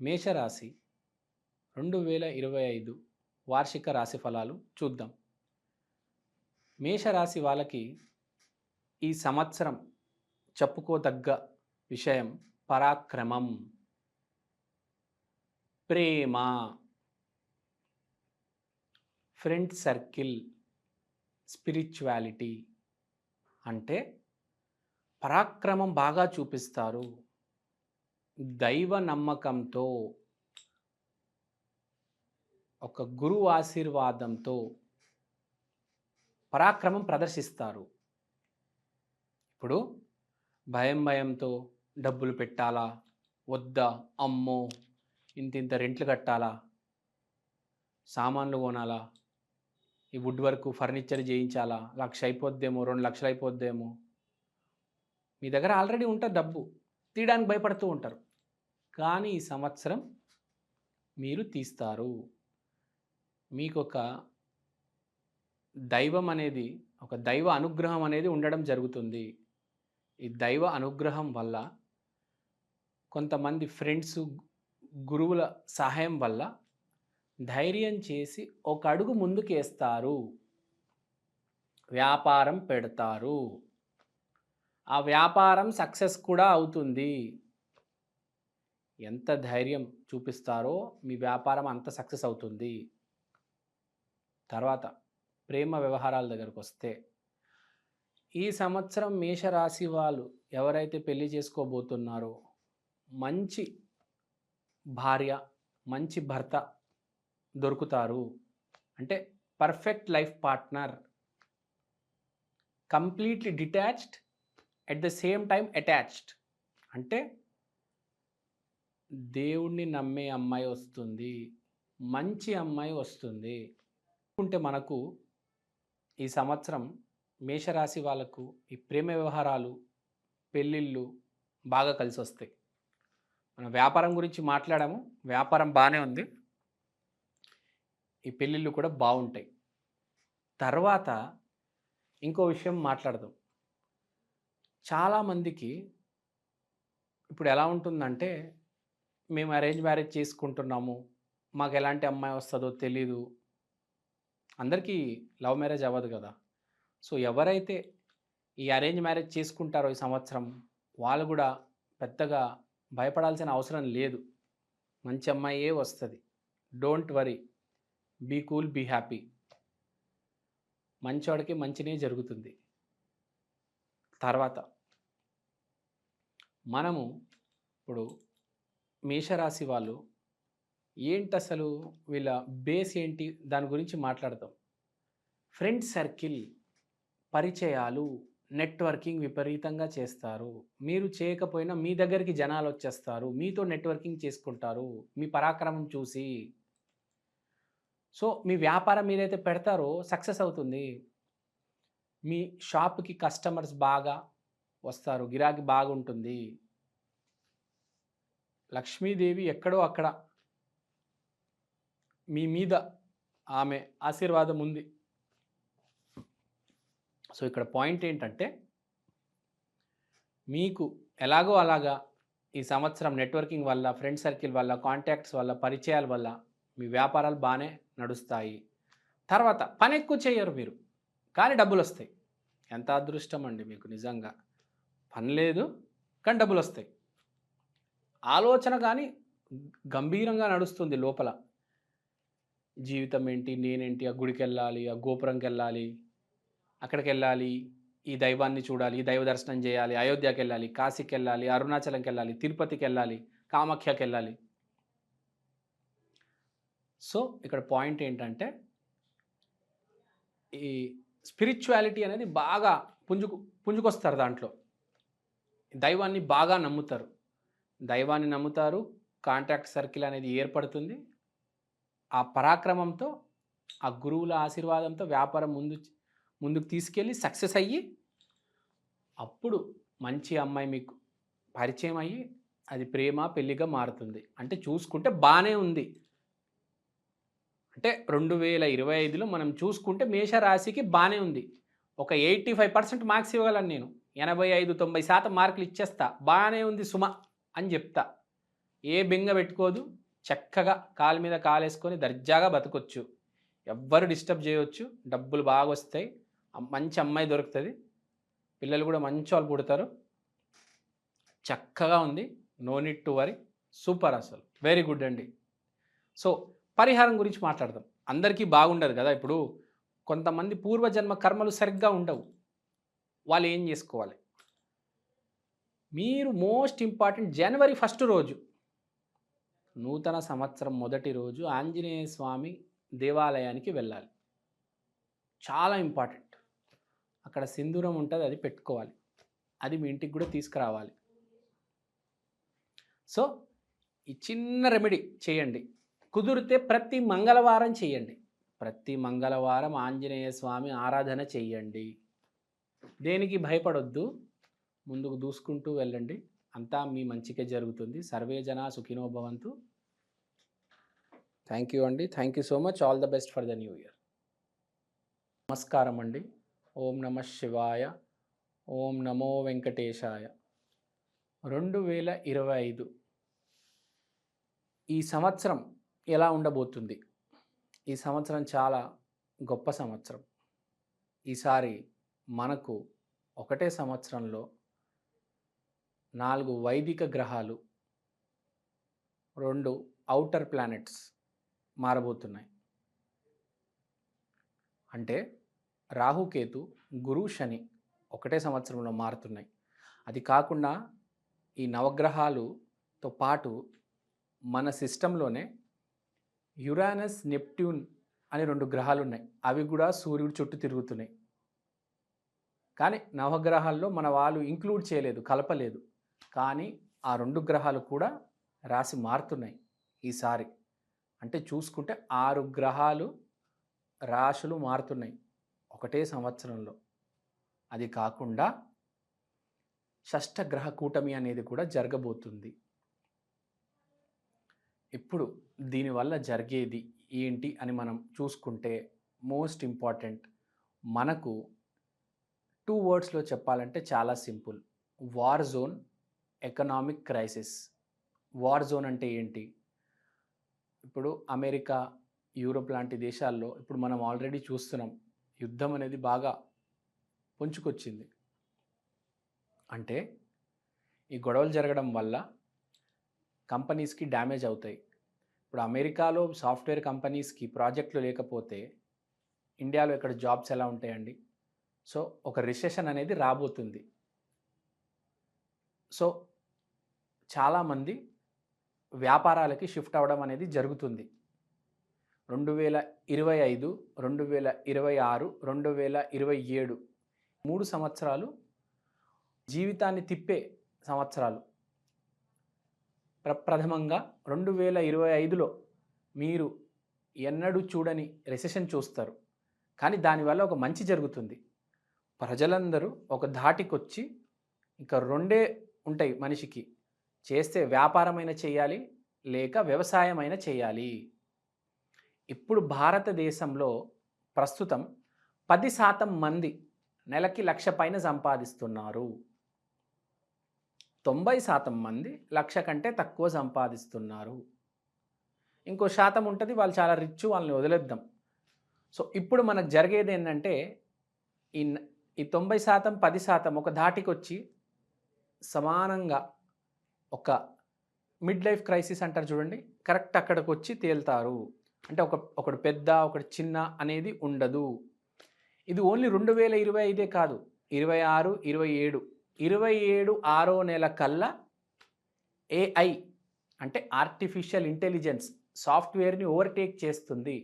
మేషరాశి రెండు వేల ఇరవై ఐదు వార్షిక రాశి ఫలాలు చూద్దాం. మేషరాశి వాళ్ళకి ఈ సంవత్సరం చెప్పుకోదగ్గ విషయం పరాక్రమం. ప్రేమ. ఫ్రెండ్ సర్కిల్ స్పిరిచువాలిటీ అంటే పరాక్రమం బాగా చూపిస్తారు. దైవ నమ్మకంతో ఒక గురువు ఆశీర్వాదంతో పరాక్రమం ప్రదర్శిస్తారు. ఇప్పుడు భయం భయంతో డబ్బులు పెట్టాలా? వద్దా? అమ్మో! ఇంత ఇంత రెంట్లు కట్టాలా? సామాన్లు కొనాలా? ఈ వుడ్ వర్క్ ఫర్నిచర్ చేయించాలా? లక్ష అయిపోద్దేమో రెండు లక్షలు అయిపోద్దేమో. మీ దగ్గర ఆల్రెడీ ఉంటుంది డబ్బు. తీయడానికి భయపడుతూ ఉంటారు. కానీ ఈ సంవత్సరం మీరు తీస్తారు. మీకు ఒక దైవం అనేది ఒక దైవ అనుగ్రహం అనేది ఉండడం జరుగుతుంది. ఈ దైవ అనుగ్రహం వల్ల కొంతమంది ఫ్రెండ్స్ గురువుల సహాయం వల్ల ధైర్యం చేసి ఒక అడుగు ముందుకు వేస్తారు వ్యాపారం పెడతారు. ఆ వ్యాపారం సక్సెస్ కూడా అవుతుంది. ఎంత ధైర్యం చూపిస్తారో మీ వ్యాపారం అంత సక్సెస్ అవుతుంది. తర్వాత ప్రేమ వ్యవహారాల దగ్గరకు వస్తే ఈ సంవత్సరం మేషరాశి వాళ్ళు ఎవరైతే పెళ్ళి చేసుకోబోతున్నారో మంచి భార్య మంచి భర్త దొరుకుతారు. అంటే perfect life partner. Completely detached at the same time attached. అంటే దేవుణ్ణి నమ్మే అమ్మాయి వస్తుంది. మంచి అమ్మాయి వస్తుంది. ఉంటే మనకు ఈ సంవత్సరం మేషరాశి వాళ్ళకు ఈ ప్రేమ వ్యవహారాలు పెళ్ళిళ్ళు బాగా కలిసి వస్తాయి. మనం వ్యాపారం గురించి మాట్లాడాము. వ్యాపారం బాగానే ఉంది. ఈ పెళ్ళిళ్ళు కూడా బాగుంటాయి. తర్వాత ఇంకో విషయం మాట్లాడదాం. చాలామందికి ఇప్పుడు ఎలా ఉంటుందంటే మేము అరేంజ్ మ్యారేజ్ చేసుకుంటున్నాము. మాకు ఎలాంటి అమ్మాయి వస్తుందో తెలీదు. అందరికీ లవ్ మ్యారేజ్ అవ్వదు కదా. సో ఎవరైతే ఈ అరేంజ్ మ్యారేజ్ చేసుకుంటారో ఈ సంవత్సరం వాళ్ళు కూడా పెద్దగా భయపడాల్సిన అవసరం లేదు. మంచి అమ్మాయే వస్తుంది. Don't worry. Be cool be happy. మంచోడికి మంచినే జరుగుతుంది. తర్వాత మనము ఇప్పుడు మేషరాశి వాళ్ళు ఏంటి అసలు వీళ్ళ బేస్ ఏంటి? దాని గురించి మాట్లాడతాం ఫ్రెండ్ సర్కిల్ పరిచయాలు నెట్వర్కింగ్ విపరీతంగా చేస్తారు. మీరు చేయకపోయినా మీ దగ్గరికి జనాలు వచ్చేస్తారు. మీతో నెట్వర్కింగ్ చేసుకుంటారు. మీ పరాక్రమం చూసి. సో మీ వ్యాపారం మీరైతే పెడతారో సక్సెస్ అవుతుంది. మీ షాప్కి కస్టమర్స్ బాగా వస్తారు. గిరాకీ బాగుంటుంది. లక్ష్మీదేవి ఎక్కడో అక్కడ మీ మీద ఆమె ఆశీర్వాదం ఉంది. సో ఇక్కడ పాయింట్ ఏంటంటే మీకు ఎలాగో అలాగా ఈ సంవత్సరం నెట్వర్కింగ్ వల్ల ఫ్రెండ్ సర్కిల్ వల్ల కాంటాక్ట్స్ వల్ల పరిచయాల వల్ల మీ వ్యాపారాలు బాగానే నడుస్తాయి. తర్వాత పని ఎక్కువ చేయరు మీరు కానీ డబ్బులు వస్తాయి. ఎంత అదృష్టం అండి మీకు నిజంగా. పని లేదు కానీ డబ్బులు వస్తాయి. ఆలోచన కానీ గంభీరంగా నడుస్తుంది లోపల. జీవితం ఏంటి? నేనేంటి? ఆ గుడికి వెళ్ళాలి ఆ గోపురంకి వెళ్ళాలి అక్కడికి వెళ్ళాలి ఈ దైవాన్ని చూడాలి ఈ దైవ దర్శనం చేయాలి అయోధ్యకి వెళ్ళాలి కాశీకి వెళ్ళాలి అరుణాచలంకి వెళ్ళాలి తిరుపతికి వెళ్ళాలి కామాఖ్యకి వెళ్ళాలి సో ఇక్కడ పాయింట్ ఏంటంటే ఈ స్పిరిచువాలిటీ అనేది బాగా పుంజుకు పుంజుకొస్తారు దాంట్లో. దైవాన్ని బాగా నమ్ముతారు. దైవాన్ని నమ్ముతారు కాంటాక్ట్ సర్కిల్ అనేది ఏర్పడుతుంది. ఆ పరాక్రమంతో ఆ గురువుల ఆశీర్వాదంతో వ్యాపారం ముందు ముందుకు తీసుకెళ్ళి సక్సెస్ అయ్యి అప్పుడు మంచి అమ్మాయి మీకు పరిచయం అయ్యి అది ప్రేమ పెళ్ళిగా మారుతుంది. అంటే చూసుకుంటే బాగానే ఉంది. అంటే రెండు వేల ఇరవై ఐదులో మనం చూసుకుంటే మేషరాశికి బాగానే ఉంది. ఒక ఎయిటీ ఫైవ్ పర్సెంట్ మార్క్స్ ఇవ్వగలను నేను. ఎనభై ఐదు తొంభై శాతం మార్కులు ఇచ్చేస్తా. బాగానే ఉంది సుమ. అని చెప్తా. ఏ బెంగ పెట్టుకోదు చక్కగా కాలు మీద కాలేసుకొని దర్జాగా బతకొచ్చు. ఎవ్వరు డిస్టర్బ్ చేయవచ్చు డబ్బులు బాగా వస్తాయి మంచి అమ్మాయి దొరుకుతుంది. పిల్లలు కూడా మంచి వాళ్ళు పుడతారు. చక్కగా ఉంది no need to worry super అసలు వెరీ గుడ్ అండి. సో పరిహారం గురించి మాట్లాడదాం. అందరికీ బాగుండదు కదా ఇప్పుడు కొంతమంది పూర్వజన్మ కర్మలు సరిగ్గా ఉండవు. వాళ్ళు ఏం చేసుకోవాలి? మీరు మోస్ట్ ఇంపార్టెంట్ జనవరి ఫస్ట్ రోజు. నూతన సంవత్సరం మొదటి రోజు ఆంజనేయ స్వామి దేవాలయానికి వెళ్ళాలి. చాలా ఇంపార్టెంట్. అక్కడ సింధూరం ఉంటుంది అది పెట్టుకోవాలి. అది మీ ఇంటికి కూడా తీసుకురావాలి. సో ఈ చిన్న రెమెడీ చేయండి. కుదిరితే ప్రతి మంగళవారం చేయండి. ప్రతి మంగళవారం ఆంజనేయ స్వామి ఆరాధన చేయండి. దేనికి భయపడొద్దు? ముందుకు దూసుకుంటూ వెళ్ళండి. అంతా మీ మంచికే జరుగుతుంది. సర్వే జన సుఖినో భవంతు. థ్యాంక్ యూ అండి. Thank you so much all the best for the new year నమస్కారం అండి. ఓం నమ శివాయ. ఓం నమో వెంకటేశాయ. రెండు వేల ఇరవై ఐదు. ఈ సంవత్సరం ఎలా ఉండబోతుంది? ఈ సంవత్సరం చాలా గొప్ప సంవత్సరం. ఈసారి మనకు ఒకటే సంవత్సరంలో నాలుగు వైదిక గ్రహాలు రెండు అవుటర్ ప్లానెట్స్ మారబోతున్నాయి. అంటే రాహుకేతు గురు శని ఒకటే సంవత్సరంలో మారుతున్నాయి. అది కాకుండా ఈ నవగ్రహాలుతో పాటు మన సిస్టంలోనే యురానస్ నెప్ట్యూన్ అని రెండు గ్రహాలు ఉన్నాయి అవి కూడా సూర్యుడి చుట్టూ తిరుగుతున్నాయి. కానీ నవగ్రహాల్లో మన వాళ్ళు ఇంక్లూడ్ చేయలేదు కలపలేదు. కానీ ఆ రెండు గ్రహాలు కూడా రాసి మారుతున్నాయి ఈసారి. అంటే చూసుకుంటే ఆరు గ్రహాలు రాశులు మారుతున్నాయి ఒకటే సంవత్సరంలో. అది కాకుండా షష్టగ్రహ కూటమి అనేది కూడా జరగబోతుంది. ఇప్పుడు దీనివల్ల జరిగేది ఏంటి అని మనం చూసుకుంటే మోస్ట్ ఇంపార్టెంట్ మనకు టూ వర్డ్స్లో చెప్పాలంటే చాలా simple. War zone economic crisis. War zone అంటే ఏంటి? ఇప్పుడు అమెరికా యూరోప్ లాంటి దేశాల్లో ఇప్పుడు మనం ఆల్రెడీ చూస్తున్నాం యుద్ధం అనేది బాగా పుంజుకొచ్చింది. అంటే ఈ గొడవలు జరగడం వల్ల కంపెనీస్కి డ్యామేజ్ అవుతాయి. ఇప్పుడు అమెరికాలో సాఫ్ట్వేర్ కంపెనీస్కి ప్రాజెక్టులు లేకపోతే ఇండియాలో ఇక్కడ జాబ్స్ ఎలా ఉంటాయండి? సో ఒక రిసెషన్ అనేది రాబోతుంది. సో చాలామంది వ్యాపారాలకి షిఫ్ట్ అవ్వడం అనేది జరుగుతుంది. రెండు వేల ఇరవై ఐదు రెండు వేల ఇరవై ఆరు రెండు వేల ఇరవై ఏడు మూడు సంవత్సరాలు జీవితాన్ని తిప్పే సంవత్సరాలు. ప్రప్రథమంగా రెండు వేల ఇరవై ఐదులో మీరు ఎన్నడూ చూడని రెసెషన్ చూస్తారు. కానీ దానివల్ల ఒక మంచి జరుగుతుంది. ప్రజలందరూ ఒక ధాటికొచ్చి ఇంకా రెండే ఉంటాయి మనిషికి. చేస్తే వ్యాపారమైన చేయాలి లేక వ్యవసాయమైన చేయాలి. ఇప్పుడు భారతదేశంలో ప్రస్తుతం పది శాతం మంది నెలకి లక్ష పైన సంపాదిస్తున్నారు. తొంభై శాతం మంది లక్ష కంటే తక్కువ సంపాదిస్తున్నారు. ఇంకో శాతం ఉంటుంది వాళ్ళు చాలా రిచ్ వాళ్ళని వదిలేద్దాం. సో ఇప్పుడు మనకు జరిగేది ఏంటంటే ఈ ఈ తొంభై శాతం పది శాతం ఒక దాటికొచ్చి సమానంగా ఒక మిడ్ లైఫ్ క్రైసిస్ అంటారు చూడండి. కరెక్ట్ అక్కడికి వచ్చి తేల్తారు. అంటే ఒక ఒకడు పెద్ద ఒకటి చిన్న అనేది ఉండదు. ఇది ఓన్లీ రెండు వేల ఇరవై ఐదే కాదు. ఇరవై ఆరు ఇరవై ఏడు. ఇరవై ఏడు ఆరో నెల కల్లా ఏఐ అంటే ఆర్టిఫిషియల్ ఇంటెలిజెన్స్ సాఫ్ట్వేర్ని ఓవర్టేక్ చేస్తుంది.